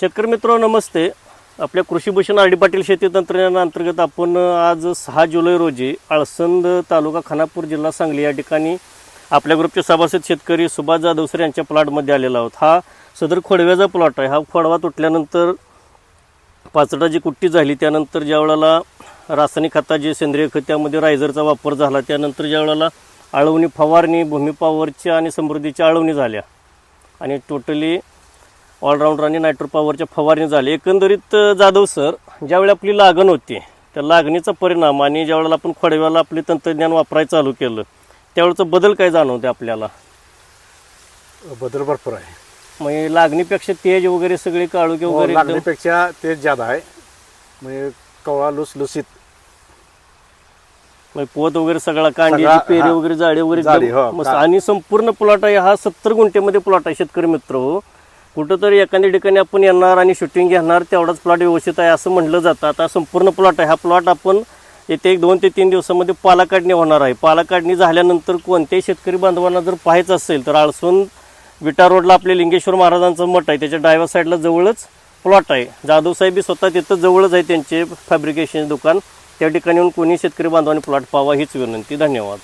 शेतकरी मित्र नमस्ते. आपल्या कृषीभूषण आर डी पाटील शेती तंत्रज्ञानाअंतर्गत आपण आज सहा जुलै रोजी आळसंद तालुका खानापूर जिल्हा सांगली या ठिकाणी आपल्या ग्रुपचे सभासद शेतकरी सुभाष जाधव सर यांच्या प्लॉटमध्ये आलेला आहोत. हा सदर खोडव्याचा प्लॉट आहे. हा खोडवा तुटल्यानंतर पाचडाची कुट्टी झाली त्यानंतर ज्या वेळेला रासायनिक खताचे सेंद्रिय खत त्यामध्ये रायझरचा वापर झाला त्यानंतर ज्या वेळेला आळवणी फवारणी भूमिपावरच्या आणि समृद्धीच्या आळवणी झाल्या. आणि टोटली ऑलराऊंडर आणि नायट्रो पॉवरच्या फवारणी झाली. एकंदरीत जाधव सर ज्यावेळी आपली लागण होती त्या लागणीचा परिणाम आणि ज्यावेळेला आपण खोडव्याला आपले तंत्रज्ञान वापरायला चालू केलं त्यावेळेचा बदल काय जाणवते आपल्याला? बदल भरपूर आहे. म्हणजे लागणीपेक्षा तेज वगैरे सगळे काळुके हो, वगैरे लागणीपेक्षा ते ज्यादा आहे. म्हणजे कवळा लुसलुसीत म्हणजे पोत वगैरे सगळा कांडी पेरे. वगैरे जाडे वगैरे हो, आणि संपूर्ण प्लॉट आहे हा सत्तर गुंठेमध्ये प्लॉट आहे शेतकरी मित्र हो. कुठंतरी एखाद्या ठिकाणी आपण येणार आणि शूटिंग घेणार तेवढाच प्लॉट व्यवस्थित आहे असं म्हटलं जातं. आता संपूर्ण प्लॉट आहे. हा प्लॉट आपण येथे एक दोन ते तीन दिवसामध्ये पाला काढणी होणार आहे. पाला काढणी झाल्यानंतर कोणत्याही शेतकरी बांधवांना जर पाहायचं असेल तर आळसून विटा रोडला आपले लिंगेश्वर महाराजांचं मठ आहे. त्याच्या डायव्हर साईडला जवळच प्लॉट आहे. जाधव स्वतः तिथं जवळच आहे त्यांचे फॅब्रिकेशन दुकान. त्या ठिकाणी येऊन कोणी शेतकरी बांधवांनी प्लॉट पाहावा हीच विनंती. धन्यवाद.